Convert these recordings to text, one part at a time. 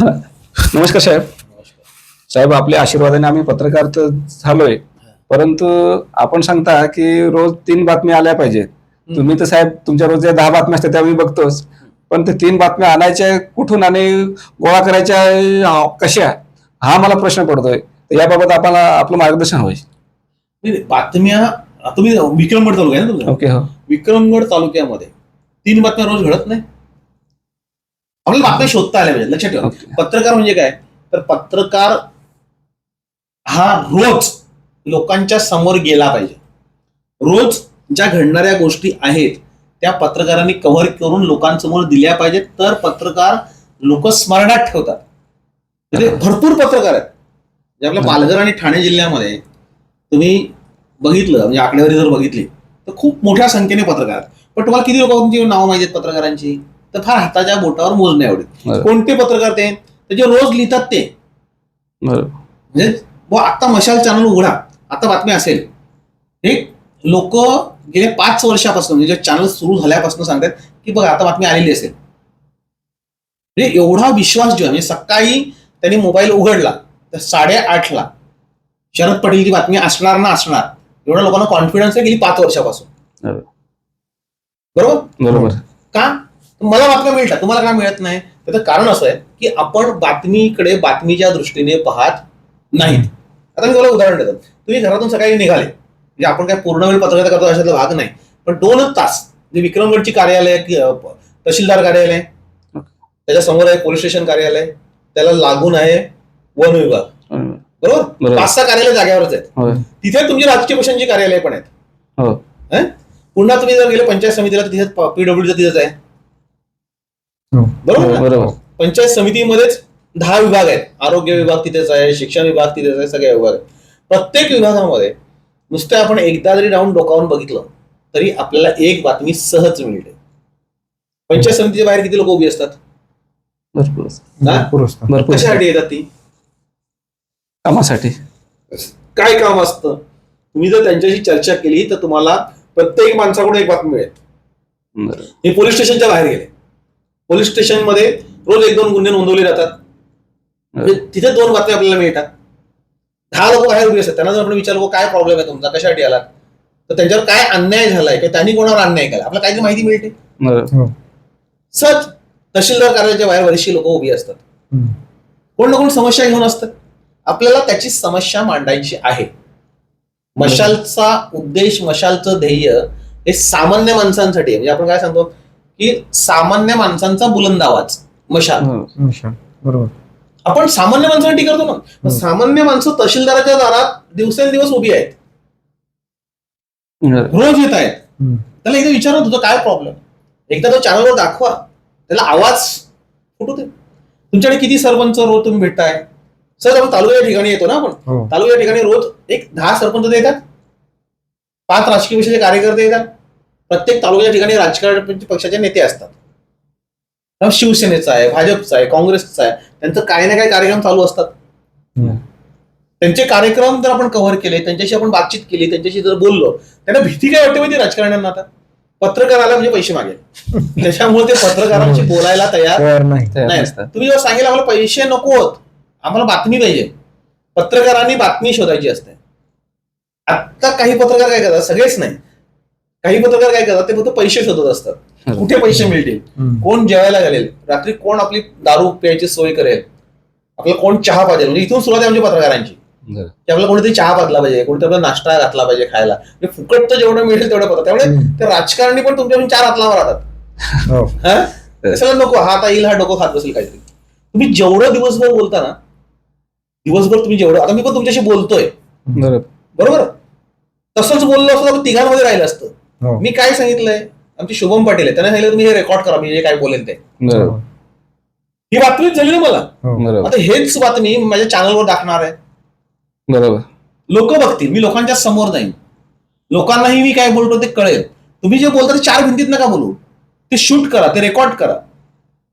नमस्कार साहेब. साहेब आपल्या आशीर्वादाने आम्ही पत्रकार तर झालोय. परंतु आपण सांगता की रोज तीन बातम्या आल्या पाहिजेत. तुम्ही तर साहेब तुमच्या रोज ज्या दहा बातम्या असतात त्या मी बघतोच. पण ते तीन बातम्या आणायच्या कुठून आणि गोळा करायच्या कशा? हा मला प्रश्न पडतोय. तर याबाबत आपल्याला आपलं मार्गदर्शन हवंय. नाही, बातम्या तुम्ही विक्रमगड तालुका आहे ना तुमचा? ओके हो. विक्रमगड तालुक्यामध्ये तीन बातम्या रोज घडत नाही? आपल्याला बातम्या शोधता आल्या पाहिजे लक्षात ठेवा. पत्रकार म्हणजे काय? तर पत्रकार हा रोज लोकांच्या समोर गेला पाहिजे. रोज ज्या घडणाऱ्या गोष्टी आहेत त्या पत्रकारांनी कव्हर करून लोकांसमोर दिल्या पाहिजेत. तर पत्रकार लोक स्मरणात ठेवतात. म्हणजे भरपूर पत्रकार आहेत. म्हणजे आपल्या पालघर आणि ठाणे जिल्ह्यामध्ये तुम्ही बघितलं म्हणजे आकडेवारी जर बघितली तर खूप मोठ्या संख्येने पत्रकार आहेत. पण तुम्हाला किती लोक तुमची नावं माहिती आहेत पत्रकारांची? तर फार हाताच्या बोटावर मोजणे आवडेल बरं. कोणते पत्रकार ते? जे रोज लिहितात ते. म्हणजे बुवा आता मशाल चॅनल उघडा. आता बातमी असेल. हे लोक गेल्या पाच वर्षापासून म्हणजे चॅनल सुरू झाल्यापासून सांगतात की बघा आता बातमी आलेली असेल. म्हणजे एवढा विश्वास जो आहे म्हणजे सकाळी त्यांनी मोबाईल उघडला तर साडेआठला शरद पटेलची बातमी असणार ना असणार एवढा लोकांना कॉन्फिडन्स आहे गेली पाच वर्षापासून. बरोबर? बरोबर. का? मला बातम्या मिळतात तुम्हाला का मिळत नाही? त्याचं कारण असं आहे की आपण बातमीकडे बातमीच्या दृष्टीने पाहत नाहीत. आता मी तुम्हाला उदाहरण देतो. तुम्ही घरातून सकाळी निघाले. म्हणजे आपण काय पूर्ण वेळ पत्रकारिता करतो अशातला भाग नाही. पण दोनच तास म्हणजे विक्रमगडची कार्यालय तहसीलदार कार्यालय त्याच्यासमोर आहे पोलीस स्टेशन कार्यालय त्याला लागून आहे वन विभाग. बरोबर. पाच सहा कार्यालय जाग्यावरच आहेत. तिथे तुमची राजकीय पक्षांची कार्यालय पण आहेत. हो? पुन्हा तुम्ही जर गेले पंचायत समितीला तिथे पीडब्ल्यूचं तिथेच आहे. बरोबर ना? बरोबर. पंचायत समितीमध्येच दहा विभाग आहेत. आरोग्य विभाग तिथेच आहे शिक्षण विभाग तिथेच आहे सगळे विभाग आहेत. प्रत्येक विभागामध्ये नुसतं आपण एकदा जरी राऊंड डोकावून बघितलं तरी आपल्याला एक बातमी सहज मिळते. पंचायत समितीच्या बाहेर किती लोक उभी असतात? हा? कशासाठी येतात ती? कामासाठी. काय काम असतं? तुम्ही जर त्यांच्याशी चर्चा केली तर तुम्हाला प्रत्येक माणसाकडून एक बातमी मिळेल. हे पोलीस स्टेशनच्या बाहेर गेले. पोलीस स्टेशनमध्ये रोज एक दोन गुन्हे नोंदवले जातात. म्हणजे तिथे दोन बातम्या आपल्याला मिळतात. दहा लोक बाहेर उभी असतात. त्यांना जर आपण विचारलं काय प्रॉब्लेम आहे तुमचा? कशासाठी आलात? तर त्यांच्यावर काय अन्याय झालाय? किंवा त्यांनी कोणावर अन्याय केला? आपल्याला काहीतरी माहिती मिळते. हो. सहज तहसीलदार कार्यालयाच्या बाहेर बरीचशी लोक उभी असतात. कोण ना कोण समस्या घेऊन असतात. आपल्याला त्याची समस्या मांडायची आहे. मशालचा उद्देश मशालचं ध्येय हे सामान्य माणसांसाठी आहे. म्हणजे आपण काय सांगतो? की सामान्य माणसांचा बुलंद आवाज मशाल. हो. बरोबर. आपण सामान्य माणसासाठी करतो ना. हम्म. सामान्य माणसं तहसीलदाराच्या दारात दिवसेंदिवस उभी आहेत. रोज येत आहेत. त्याला एकदा विचारा तुझा काय प्रॉब्लेम एकदा तो चॅनलवर दाखवा. त्याला आवाज फुटू दे. तुमच्याकडे किती सरपंच रोज तुम्ही भेटताय? सर आपण तालुक्याच्या ठिकाणी येतो ना आपण. हो. तालुक्याच्या ठिकाणी रोज एक दहा सरपंच येतात पाच राजकीय पक्षाचे कार्यकर्ते येतात. प्रत्येक तालुक्याच्या ठिकाणी राजकारण पक्षाचे नेते असतात. शिवसेनेचा आहे भाजपचा आहे काँग्रेसचा आहे. त्यांचं काही ना काही कार्यक्रम चालू असतात. त्यांचे कार्यक्रम जर आपण कव्हर केले त्यांच्याशी आपण बातचीत केली त्यांच्याशी जर बोललो त्यांना भीती काय वाटते माहिती राजकारण्यांना आता? पत्रकार आला म्हणजे पैसे मागेल. त्याच्यामुळे ते पत्रकारांशी बोलायला तयार नाही. तुम्ही जेव्हा सांगेल आम्हाला पैसे नको होत आम्हाला बातमी पाहिजे. पत्रकारांनी बातमी शोधायची असते. आता काही पत्रकार काय करतात? सगळेच नाही. काही पत्रकार काय करतात ते फक्त पैसे शोधत असतात. कुठे पैसे मिळतील. कोण जेवायला घालेल? रात्री कोण आपली दारू प्यायची सोय करेल? आपल्याला कोण चहा पाहिजे? म्हणजे इथून सुरुवात आहे आमच्या पत्रकारांची. की आपल्याला कोणीतरी चहा पाजला पाहिजे कोणीतरी आपला नाश्ता घातला पाहिजे खायला. म्हणजे फुकट तर जेवढं मिळेल तेवढं पत्र. त्यामुळे. ते राजकारणी पण तुमच्या चार हातलावर राहतात हो. हा? नको? हा आता येईल हा डोकं खात बसेल काहीतरी. तुम्ही जेवढं दिवसभर बोलता ना दिवसभर तुम्ही जेवढं आता मी पण तुमच्याशी बोलतोय. बरोबर. तसंच बोललो असतं तिघांमध्ये राहिलं असतं. हो. मी काय सांगितलंय? आमची शुभम पाटील आहे त्यांना सांगितलं तुम्ही हे रेकॉर्ड करा मी जे काय बोलेल ते. बरोबर. ही बातमीच झाली ना मला? हो. बरोबर. आता हेच बातमी माझ्या चॅनलवर दाखवणार आहे. बरोबर. लोक बघतील. मी लोकांच्या समोर जाईन. लोकांनाही मी काय बोलतो ते कळेल. तुम्ही जे बोलता ते चार भिंतीत नका बोलू. ते शूट करा ते रेकॉर्ड करा.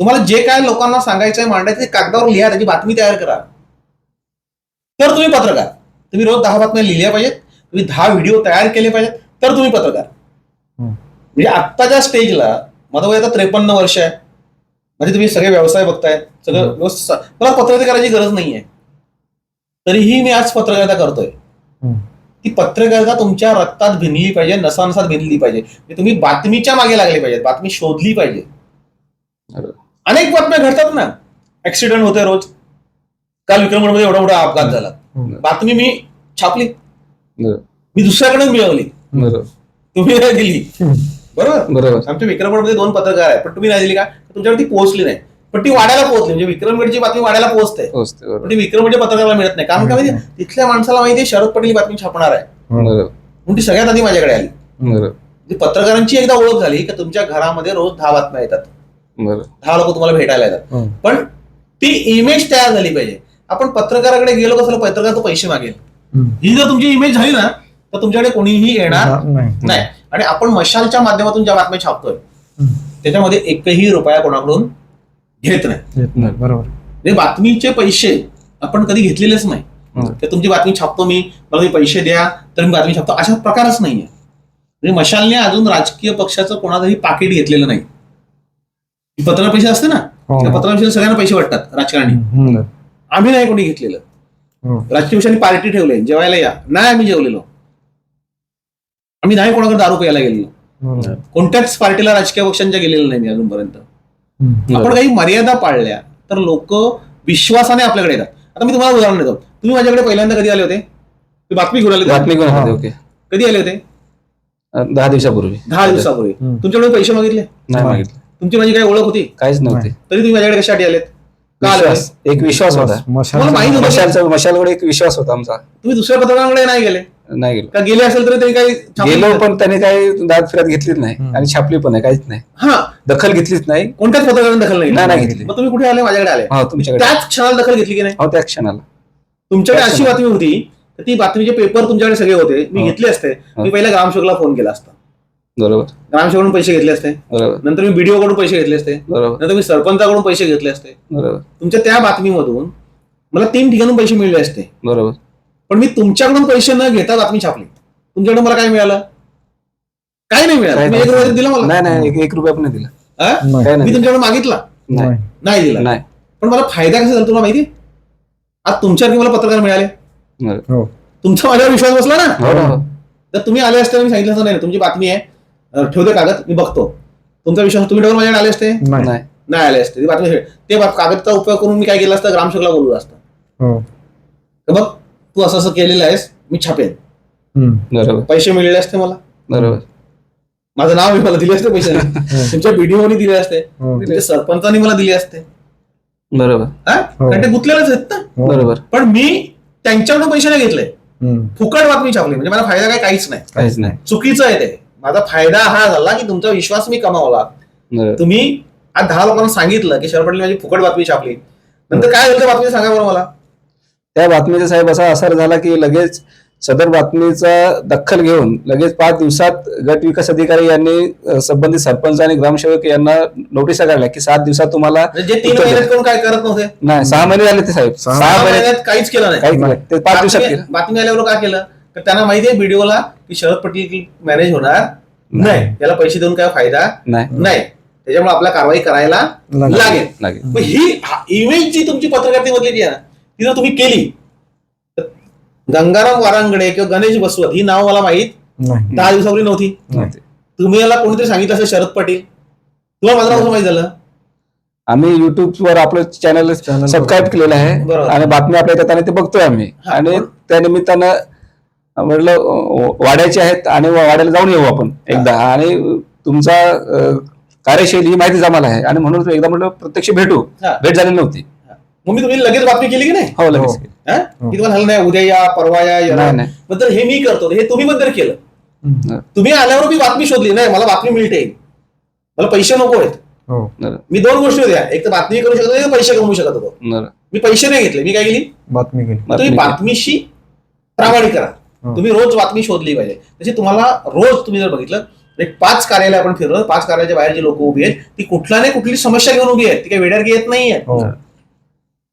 तुम्हाला जे काय लोकांना सांगायचंय मांडायचं ते कागदावर लिहा त्याची बातमी तयार करा. तर तुम्ही पत्रकार. तुम्ही रोज दहा बातम्या लिहिल्या पाहिजेत. तुम्ही दहा व्हिडिओ तयार केले पाहिजेत. तर तुम्ही पत्रकार. म्हणजे आत्ताच्या स्टेजला माझं वय आता त्रेपन्न वर्ष आहे. म्हणजे तुम्ही सगळे व्यवसाय बघताय सगळं मला करायची गरज नाहीये. तरीही मी आज पत्रकारिता करतोय. ती पत्रकारिता तुमच्या रक्तात भिनली पाहिजे नसानसात भिनली पाहिजे. म्हणजे तुम्ही बातमीच्या मागे लागले पाहिजे बातमी शोधली पाहिजे. अनेक बातम्या घडतात ना. ऍक्सिडेंट होते रोज. काल विक्रमगडमध्ये एवढा मोठा अपघात झाला. बातमी मी छापली. मी दुसऱ्याकडेच मिळवली. तुम्ही नाही दिली. बरोबर? बरोबर. आमच्या विक्रमगडमध्ये दोन पत्रकार आहेत पण तुम्ही नाही दिली का? तुमच्याकडे ती पोहोचली नाही. पण ती वाड्याला पोहोचली म्हणजे विक्रमगडची बातमी वाड्याला पोहोचते. पण ती विक्रमगडच्या पत्रकाराला मिळत नाही. कारण काय माहिती तिथल्या माणसाला माहिती आहे शरद पटेल ही बातमी छापणार आहे. म्हणून ती सगळ्यात आधी माझ्याकडे आली. बरोबर. म्हणजे पत्रकारांची एकदा ओळख झाली की तुमच्या घरामध्ये रोज दहा बातम्या येतात. दहा लोक तुम्हाला भेटायला येतात. पण ती इमेज तयार झाली पाहिजे. आपण पत्रकाराकडे गेलो कसं पत्रकार तो पैसे मागेल. ही जर तुमची इमेज झाली ना तर तुमच्याकडे कोणीही येणार हा, नाही. नाही. आणि आपण मशालच्या माध्यमातून ज्या बातम्या छापतोय. त्याच्यामध्ये एकही रुपया कोणाकडून घेत नाही. बरोबर. म्हणजे बातमीचे पैसे आपण कधी घेतलेलेच नाही. हम्म. तर तुमची बातमी छापतो मी मला तुम्ही पैसे द्या तर मी बातमी छापतो. अशा प्रकारच नाहीये. म्हणजे मशालने अजून राजकीय पक्षाचं कोणाचंही पाकिट घेतलेलं नाही. ही पत्रकार पैसे असते ना? हो. त्या पत्रकार पैशाला सगळ्यांना पैसे वाटतात राजकारणी. आम्ही नाही कोणी घेतलेलं. हो. राजकीय पक्षांनी पार्टी ठेवले जेवायला या. नाही आम्ही जेवलेलो. आम्ही नाही कोणाकडे दारू प्यायला गेलेलो बरोबर. कोणत्याच पार्टीला राजकीय पक्षांच्या गेलेलं नाही मी अजूनपर्यंत. आपण काही मर्यादा पाळल्या तर लोक विश्वासाने आपल्याकडे येतात. आता मी तुम्हाला उदाहरण देतो. तुम्ही माझ्याकडे पहिल्यांदा कधी आले होते? ते बातमी घेऊन आले होते? बातमी कोण हा. होते. ओके कधी आले होते? दहा दिवसापूर्वी. दहा दिवसापूर्वी. तुमच्याकडे पैसे मागितले? नाही मागितलं. तुमची माझी काही ओळख होती? काहीच नव्हते. तरी तुम्ही माझ्याकडे कशासाठी आलेत? आले एक विश्वास होता. मशालकडे एक विश्वास होता आमचा. तुम्ही दुसऱ्या पत्रकारांकडे नाही गेले. नाही गेलो. का गेले असेल तरी त्यांनी काही गेलो? पण त्याने काही दाद फिरत घेतलीच नाही हम्म. आणि छापली पण नाही काहीच नाही. हा. दखल घेतलीच नाही. कोणत्याच पत्रकारांनी दखल नाही नाही नाही घेतली. मग तुम्ही कुठे आले? माझ्याकडे आले. हो तुमच्याकडे. त्याच क्षणाला दखल घेतली की नाही? हो त्या क्षणाला. तुमच्याकडे त्याच अशी क्षणाला. बातमी होती तर ती बातमीचे पेपर तुमच्याकडे सगळे होते. मी हो. घेतले असते. हो. मी पहिल्या ग्रामसेवकला फोन केला असता. बरोबर. ग्रामसेवकडून पैसे घेतले असते. बरोबर. नंतर मी बीडीओ कडून पैसे घेतले असते. बरोबर. नंतर मी सरपंचाकडून पैसे घेतले असते. बरोबर. तुमच्या त्या बातमीमधून मला तीन ठिकाणून पैसे मिळले असते. बरोबर. पण मी तुमच्याकडून पैसे न घेता बातमी छापली. तुमच्याकडून मला काय मिळालं? काय नाही मिळालं. तुम्ही एक. रुपया दिला मला? नाही नाही एक- एक रुपया पण नाही दिला. हा? काय मी नाही. तुमच्याकडे मागितला? नाही. नाही. दिला. नाही. पण मला फायदा कसा झाला तुला माहिती? आज तुमच्यासारखे मला पत्रकार मिळाले. हो. तुमचा माझ्यावर विश्वास बसला ना? हो ना, हो. जर तुम्ही आले असते तर मी सांगितलं असतं नाही तुमची बातमी आहे. अं, ठेवते कागद मी बघतो. तुमचा विश्वास तुम्ही डबल माझ्याकडे आले असते? नाही. नाही. नाही आले असते. ती बातमी ते बा- कागदचा उपयोग करून मी काय केलं असतं? ग्रामसेवकला बोललो असतं. हो. तर बघ तू असं असं केलेलं आहेस मी छापेन. बरोबर. पैसे मिळले असते मला. बरोबर. माझं नाव मी मला दिले असते पैसे तुमच्या बीडीओनी दिले असते. तुमच्या सरपंचानी मला दिले असते. बरोबर. हा? हो. कारण ते गुंतलेलेच आहेत ना. हो. बरोबर. पण मी त्यांच्याकडून पैसे नाही घेतले. फुकट बातमी छापली. म्हणजे मला फायदा काय काहीच नाही. काहीच नाही. चुकीचं आहे ते. माझा फायदा हा झाला की तुमचा विश्वास मी कमावला. बरोबर. तुम्ही आज दहा लोकांना सांगितलं की शरद पटेल माझी फुकट बातमी छापली. नंतर काय झालं त्या बातमी सांगा बरं मला. त्या बातमीचा साहेब असा असर झाला की लगेच सदर बातमीचा दखल घेऊन लगेच पाच दिवसात गट विकास अधिकारी यांनी संबंधित सरपंच आणि ग्रामसेवक यांना नोटिसा काढल्या की सात दिवसात तुम्हाला म्हणजे जे तीन उत्तर द्या. महिन्यात करून काय करत नव्हते? नाही सहा महिने झाले ते साहेब. सहा सहा सहा महिने महिन्यात काहीच केलं नाही. ते पाच दिवसात बातमी केलं. बातमी आल्यावर काय केलं? तर त्यांना माहिती आहे व्हिडिओला की शरद पटेल मॅनेज होणार नाही. त्याला पैसे देऊन काय फायदा? नाही. नाही. त्याच्यामुळे आपला कारवाई करायला लागेल. ही इमेज जी तुमची पत्रकारितेमधली जी आहे ना ती जर तुम्ही केली तर गंगाराम वारांगडे किंवा गणेश बसवत ही नाव मला माहीत दहा दिवसापूर्वी नव्हती. तुम्ही याला कोणीतरी सांगितलं असेल शरद पाटील? तुम्हाला माझं नाव माहीत झालं. आम्ही युट्यूब वर आपलं चॅनल सबस्क्राईब केलेलं आहे. आणि बातम्या आपल्या येतात आणि ते बघतोय आम्ही. आणि. त्या निमित्तानं म्हटलं अ, वाड्याचे आहेत आणि वाड्याला जाऊन येऊ आपण एकदा. आणि तुमचा कार्यशैली ही माहितीच आम्हाला आहे. आणि म्हणून एकदा म्हटलं प्रत्यक्ष भेटू. भेट झाली नव्हती. मग मी तुम्ही लगेच बातमी केली की नाही? हो लगेच हो. केली. हा? हो. की तुम्हाला झालं नाही उद्या या परवा या या. नाही, नाही. मग तर हे मी करतो. हे तुम्ही बद्दल केलं. हम्म. तुम्ही आल्यावर मी बातमी शोधली. नाही मला बातमी मिळते. मला पैसे नको आहेत. हो. मी दोन गोष्टी होत्या. एक तर बातमी करू शकत होतो एक तर पैसे कमवू शकत होतो. मी पैसे नाही घेतले. मी काय केली? बातमी केली. तुम्ही बातमी बातमीशी प्रामाणिक करा. हो. तुम्ही रोज बातमी शोधली पाहिजे. तशी तुम्हाला रोज तुम्ही जर बघितलं तर एक पाच कार्यालय आपण फिरलो पाच कार्यालयाच्या बाहेर जी लोक उभी आहेत ती कुठला नाही कुठली समस्या घेऊन उभी आहेत. ती काही वेड्यात येत नाहीये. हो.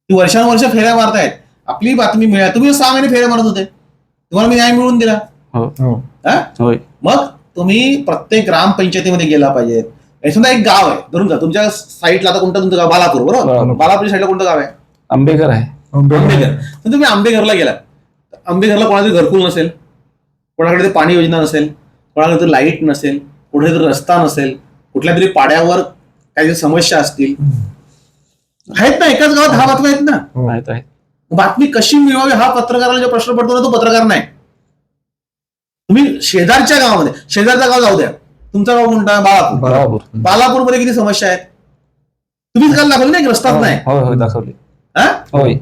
ती वर्षानुवर्ष फेऱ्या मारतायत. आपली बातमी मिळाली तुम्ही सहा महिने फेऱ्या मारत होते. तुम्हाला मी न्याय मिळवून दिला. हो. हा? होय. मग तुम्ही प्रत्येक ग्रामपंचायतीमध्ये गेला पाहिजेत हे समजा एक गाव आहे. धरून जा. तुमच्या साईडला आता कोणतं तुमचं गाव? बालापूर बरोबर. बालापूरच्या साईडला कोणतं गाव आहे? आंबेकर आहे. आंबेघर. तर तुम्ही आंबेघरला गेलात तर आंबेघरला कोणाचं घरकुल नसेल कोणाकडे ते पाणी योजना नसेल कोणाकडे ते लाइट नसेल कुठे तरी रस्ता नसेल कुठल्या तरी पाड्यावर काही समस्या असतील आहेत ना एकाच गावात दहा बातम्या आहेत ना? हो. माहीत आहे बातमी कशी मिळवावी हा पत्रकाराला जो प्रश्न पडतो ना तो पत्रकार नाही. तुम्ही शेजारच्या गावामध्ये शेजारचं गाव जाऊ द्या. तुमचं गाव कोणता बाळापूर. बरोबर बालापूरमध्ये किती समस्या आहेत? तुम्हीच काल दाखवली नाही रस्ताच नाही? होय होय दाखवली. हा? होय.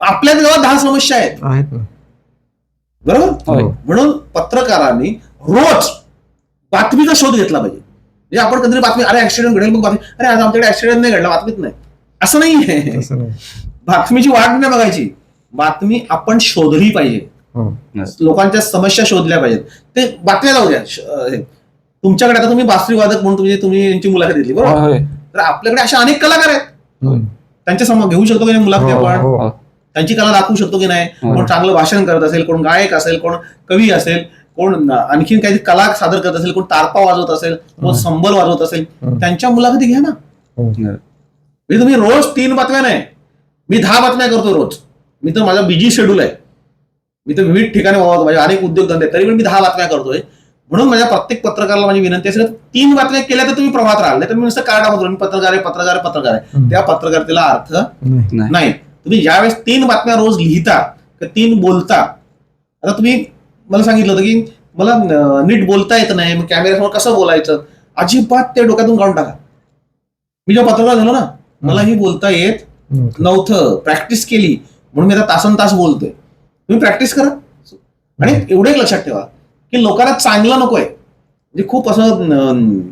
आपल्याच गावात दहा समस्या आहेत. आहेत ना. बरोबर? होय हो. म्हणून पत्रकारांनी रोज बातमीचा शोध घेतला पाहिजे. म्हणजे आपण कधी बातमी अरे ऍक्सिडेंट घडेल मग बातमी अरे आज आमच्याकडे ऍक्सिडेंट नाही घडला बातमीत नाही. असं नाही आहे बातमीची वाट नाही बघायची बातमी आपण शोधली पाहिजे हो लोकांच्या समस्या शोधल्या पाहिजेत ते बातम्या जाऊ द्या. तुमच्याकडे आता तुम्ही बासरी वादक म्हणून तुम्ही तुम्ही यांची मुलाखत घेतली बरोबर तर आपल्याकडे अशा अनेक कलाकार आहेत. त्यांच्यासमोर घेऊ शकतो की नाही मुलाखती हो, आपण हो. त्यांची कला दाखवू शकतो की नाही. कोण चांगलं भाषण करत असेल कोण गायक असेल कोण कवी असेल कोण आणखीन काही कला सादर करत असेल कोण तारपा वाजवत असेल कोण. संबल वाजवत असेल. त्यांच्या मुलाखती घ्या ना. म्हणजे तुम्ही रोज तीन बातम्या नाही. मी दहा बातम्या करतो रोज. मी तर माझा बिजी शेड्यूल आहे. मी तर विविध ठिकाणी वावरतो. माझे अनेक उद्योगधंदे. तरी पण मी दहा बातम्या करतोय. म्हणून माझ्या प्रत्येक पत्रकाराला माझी विनंती असेल तीन बातम्या केल्या तर तुम्ही प्रभात राहाल. नाही तर मी नुसतं कार्डामध्ये मी पत्रकार आहे पत्रकार आहे पत्रकार आहे. त्या पत्रकारितेला अर्थ नाही. तुम्ही ज्यावेळेस तीन बातम्या रोज लिहिता किंवा तीन बोलता आता तुम्ही मला सांगितलं होतं की मला नीट बोलता येत नाही. मग कॅमेऱ्यासमोर कसं बोलायचं? अजिबात ते डोक्यातून काढून टाका. मी जेव्हा पत्रकार झालो ना मलाही बोलता येत नव्हतं. प्रॅक्टिस केली. म्हणून मी आता तासन तास बोलतोय. तुम्ही प्रॅक्टिस करा. आणि एवढं एक लक्षात ठेवा की लोकांना चांगलं नकोय. म्हणजे खूप असं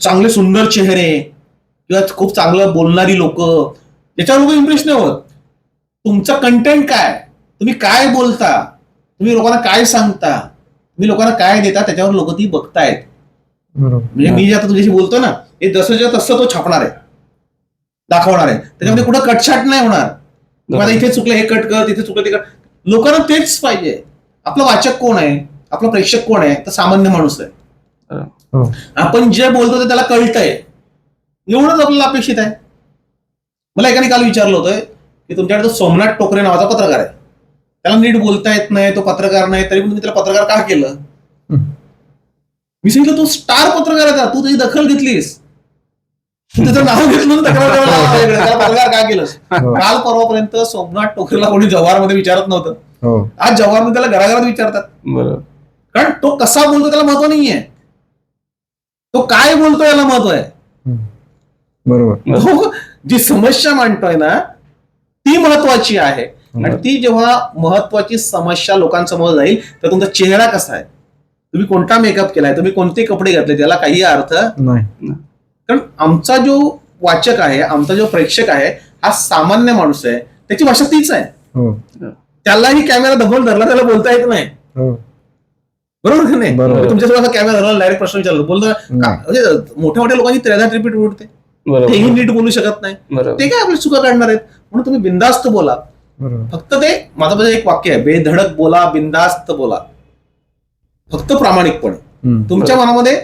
चांगले सुंदर चेहरे किंवा खूप चांगलं बोलणारी लोक याच्यावर लोक इम्प्रेस नाही होत. तुमचं कंटेंट काय? तुम्ही काय बोलता? तुम्ही लोकांना काय सांगता? तुम्ही लोकांना काय देता? त्याच्यावर लोक ती बघतायत. म्हणजे मी जे आता तुझ्याशी बोलतो ना हे जसंच्या तसं तो छापणार आहे. दाखवणार आहे. त्याच्यामध्ये कुठं कटछाट नाही होणार. आता इथे चुकलं हे कट कर तिथे चुकलं ते कट लोकांना तेच पाहिजे. आपलं वाचक कोण आहे? आपलं प्रेक्षक कोण आहे? तर सामान्य माणूस आहे. हो. आपण जे बोलतो ते त्याला कळतंय. एवढंच आपल्याला अपेक्षित आहे. मला एकाने काल विचारलं होतं की तुमच्याकडे तो सोमनाथ टोकरे नावाचा पत्रकार आहे. त्याला नीट बोलता येत नाही तो पत्रकार नाही तरी पण तुम्ही त्याला पत्रकार का केलं? हं. मी सांगितलं तू स्टार पत्रकार आहे तू त्याची दखल घेतलीस. त्याचं नाव तक्रार माझ्याकडे. त्याला का केलंस हो. काल परवापर्यंत सोमनाथ टोकरेला कोणी जव्हारमध्ये विचारत नव्हतं. हो. आज जव्हारमध्ये त्याला घराघरात विचारतात. बरोबर कारण तो कसा बोलतो त्याला महत्त्व नाहीये. तो काय बोलतो याला महत्त्व आहे. बरोबर. तो जी समस्या मांडतोय ना ती महत्वाची आहे. आणि ती जेव्हा महत्वाची समस्या लोकांसमोर जाईल तर तुमचा चेहरा कसा आहे? तुम्ही कोणता मेकअप केलाय? तुम्ही कोणते कपडे घातले? त्याला काही अर्थ नाही. कारण आमचा जो वाचक आहे आमचा जो प्रेक्षक आहे हा सामान्य माणूस आहे. त्याची भाषा तीच आहे. हो. त्यालाही कॅमेरा धबल धरला त्याला बोलता येत नाही. हो. बरोबर की नाही. म्हणजे तुमच्यासोबत कॅमेरा धरला डायरेक्ट प्रश्न विचारला. बोलतो. म्हणजे मोठ्या मोठ्या लोकांची त्रेधा रिपीट उडते. बरोबर. तेही नीट बोलू शकत नाही. ते काय आपली चुका काढणार आहेत? म्हणून तुम्ही बिंदास्त बोला. बरोबर. फक्त ते माझं माझं एक वाक्य आहे. बेधडक बोला बिंदास्त बोला. फक्त प्रामाणिकपणे. तुमच्या मनामध्ये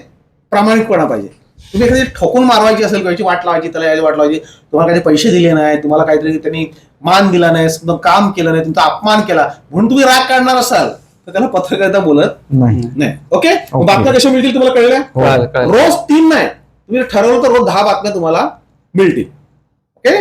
प्रामाणिकपणा पाहिजे. तुम्ही एखादी ठोकून मारवायची असेल किंवा याची वाट लावायची त्याला याची वाट लावायची तुम्हाला काही पैसे दिले नाही तुम्हाला काहीतरी त्यांनी मान दिला नाही तुमचं काम केलं नाही तुमचा अपमान केला म्हणून तुम्ही राग काढणार असाल तर त्याला पत्रकारिता बोलत नाही. नाही. ओके. बातम्या कशा मिळतील तुम्हाला कळल्या? हो. कळालं, कळालं. रोज तीन नाही. तुम्ही ठरवलं तर रोज दहा बातम्या तुम्हाला मिळतील. ओके?